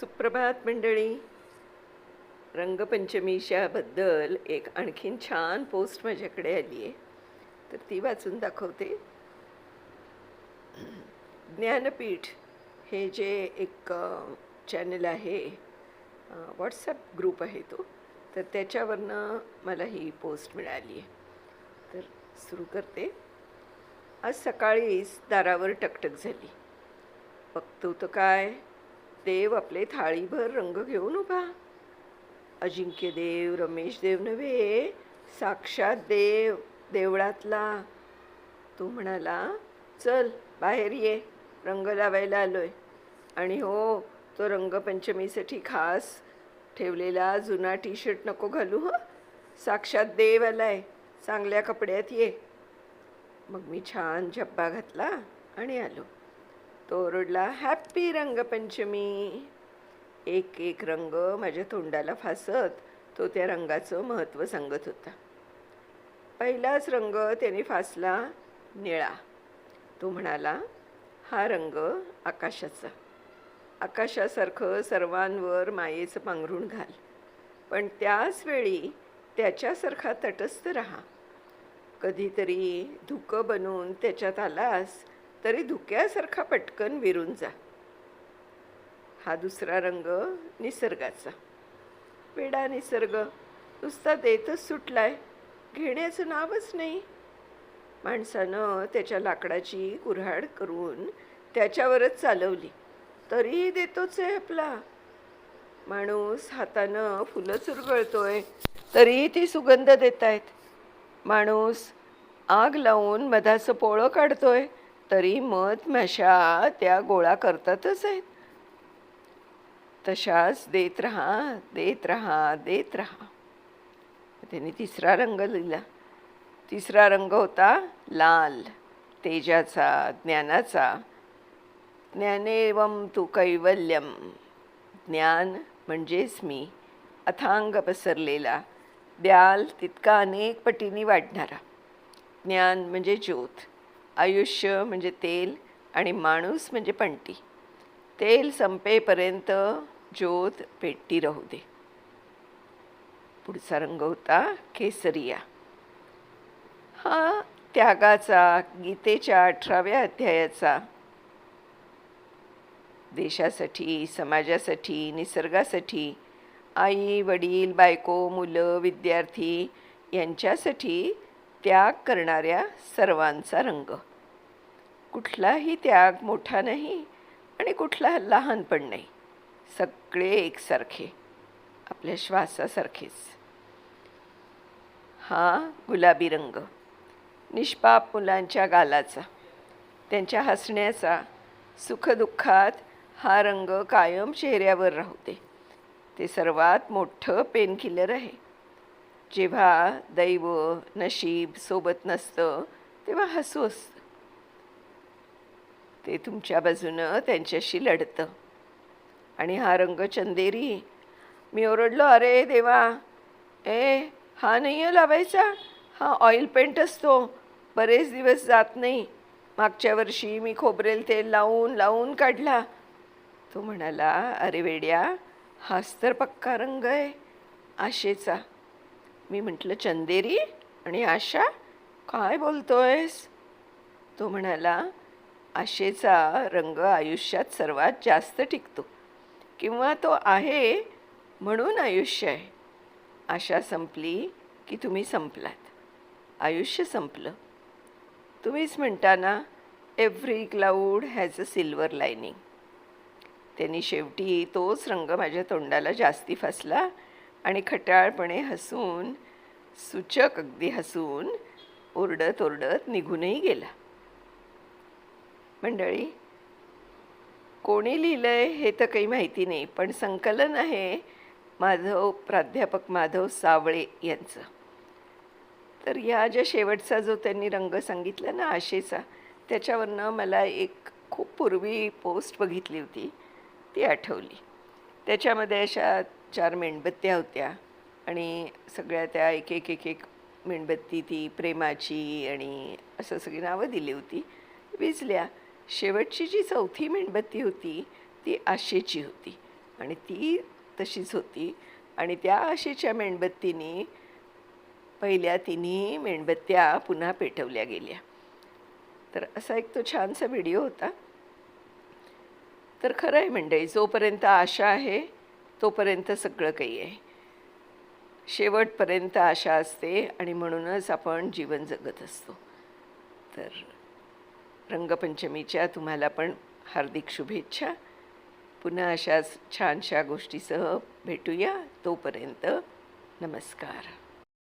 सुप्रभात मंडळी. रंगपंचमीच्याबद्दल एक आणखीन छान पोस्ट माझ्याकडे आली आहे. तर ती वाचून दाखवते. ज्ञानपीठ हे जे एक चॅनल आहे व्हॉट्सॲप ग्रुप आहे तो तर त्याच्यावरनं मला ही पोस्ट मिळाली आहे. तर सुरू करते. आज सकाळीच दारावर टकटक झाली. बघतो तर काय? देव आपले थाळीभर रंग घेऊन उभा. अजिंक्य देव रमेश देव नव्हे साक्षात देव देवळातला. तो म्हणाला चल बाहेर ये रंग लावायला आलोय. आणि हो तो रंगपंचमीसाठी खास ठेवलेला जुना टी शर्ट नको घालू हं? साक्षात देव आलाय चांगल्या कपड्यात ये. मग मी छान झब्बा घातला आणि आलो. तो ओरडला हॅप्पी रंगपंचमी. एक एक रंग माझ्या तोंडाला फासत तो त्या रंगाचं महत्त्व सांगत होता. पहिलाच रंग त्याने फासला निळा. तो म्हणाला हा रंग आकाशाचा. आकाशासारखं सर्वांवर मायेचं पांघरूण घाल. पण त्याच वेळी त्याच्यासारखा तटस्थ राहा. कधीतरी धुकं बनून त्याच्यात आलास तरी धुक्यासारखा पटकन विरून जा. हा दुसरा रंग निसर्गाचा. वेडा निसर्ग. नुसता देतच सुटलाय. घेण्याचं नावच नाही. माणसानं त्याच्या लाकडाची कुऱ्हाड करून त्याच्यावरच चालवली. तरीही देतोच आहे आपला. माणूस हातानं फुलं चुरगळतोय. तरीही ती सुगंध देत आहेत माणूस आग लावून मधाचं पोळं काढतोय. तरी मधमाशा त्या गोळा करतातच आहेत. तशाच देत राहा देत राहा देत राहा. त्यांनी तिसरा रंग लिहिला. तिसरा रंग होता लाल तेजाचा ज्ञानाचा. ज्ञानेवम तू कैवल्यम ज्ञान म्हणजेच मी अथांग पसरलेला. द्याल तितका अनेक पटींनी वाढणारा. ज्ञान म्हणजे ज्योत. आयुष्य म्हणजे तेल आणि माणूस म्हणजे पंटी तेल संपेपर्यंत ज्योत पेटती राहू दे. पुढचा रंग होता केसरिया. हा त्यागाचा गीतेच्या अठराव्या अध्यायाचा. देशासाठी समाजासाठी निसर्गासाठी आई वडील बायको मुलं विद्यार्थी यांच्यासाठी त्याग करणाऱ्या सर्वांचा रंग. कुठलाही त्याग मोठा नाही आणि कुठला लहान पण नाही. सगळे एकसारखे आपल्या श्वासासारखेच. हा गुलाबी रंग निष्पाप मुलांच्या गालाचा त्यांच्या हसण्याचा सुखदुःखात हा रंग कायम चेहऱ्यावर राहते ते सर्वात मोठं पेनकिलर आहे. जेव्हा दैव नशीब सोबत नसतं तेव्हा हसू असतं. ते तुमच्या बाजूनं त्यांच्याशी लढतं. आणि हा रंग चंदेरी मी ओरडलो अरे देवा ए हा नाही आहे लावायचा? हा ऑइल पेंट असतो. बरेच दिवस जात नाही. मागच्या वर्षी मी खोबरेल तेल लावून लावून काढला. तो म्हणाला अरे वेड्या हाच तर पक्का रंग आहे. आशेचा. मी म्हटलं चंदेरी आणि आशा काय बोलतोयस? तो म्हणाला आशेचा रंग आयुष्यात सर्वात जास्त टिकतो किंवा तो आहे म्हणून आयुष्य आहे. आशा संपली की तुम्ही संपलात. आयुष्य संपलं. तुम्हीच म्हणता ना every cloud has a silver lining त्यांनी शेवटी तोच रंग माझ्या तोंडाला जास्ती फसला आणि खटाळपणे हसून सूचक अगदी हसून ओरडत ओरडत निघूनही गेला. मंडळी कोणी लिहिलंय हे तर काही माहिती नाही पण संकलन आहे माधव प्राध्यापक माधव सावळे यांचं. तर या ज्या शेवटचा जो त्यांनी रंग सांगितला ना आशेचा त्याच्यावरनं मला एक खूप पूर्वी पोस्ट बघितली होती ती आठवली. त्याच्यामध्ये अशा चार मेणबत्त्या होत्या आणि सगळ्या त्या एक एक एक एक मेणबत्ती ती प्रेमाची आणि असं सगळी नावं दिली होती. विजल्या शेवटची जी चौथी मेणबत्ती होती ती आशेची होती आणि ती तशीच होती आणि त्या आशेच्या मेणबत्तीने पहिल्या तिन्ही मेणबत्त्या पुन्हा पेटवल्या गेल्या. तर असा एक तो छानसा व्हिडिओ होता. तर खरं आहे मंडळी जोपर्यंत आशा आहे तोपर्यंत सगळं काही आहे. शेवटपर्यंत आशा असते आणि म्हणूनच आपण जीवन जगत असतो. तर रंगपंचमीच्या तुम्हाला पण हार्दिक शुभेच्छा. पुन्हा अशाच छानशा गोष्टीसह भेटूया. तोपर्यंत नमस्कार.